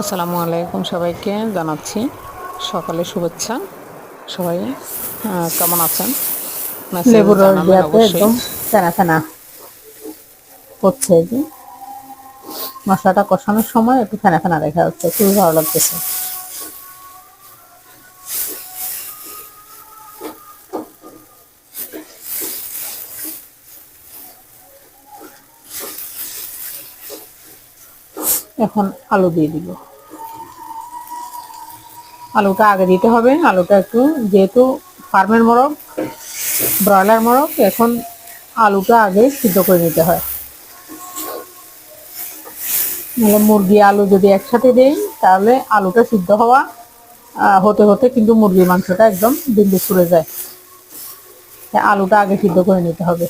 আসসালামু আলাইকুম সবাইকে জানাচ্ছি সকালে শুভেচ্ছা। সবাই কেমন আছেন? লেবুর রস দেওয়াতে একদম করছে যে মশলাটা কষানোর সময় একটু ফেনা ফেনা দেখা হচ্ছে খুবই ভালো লাগতেছে। এখন আলু দিয়ে দিব। আলুটা আগে দিতে হবে, আলুটা একটু যেহেতু ফার্মের মোরগ, ব্রয়লার মোরগ, এখন আলুটা আগে সিদ্ধ করে নিতে হয়। নাহলে মুরগি, আলু যদি একসাথে দেই, তাহলে আলুটা সিদ্ধ হওয়া হতে হতে কিন্তু মুরগির মাংসটা একদম ডিম্বি ছুড়ে যায়। আলুটা আগে সিদ্ধ করে নিতে হবে।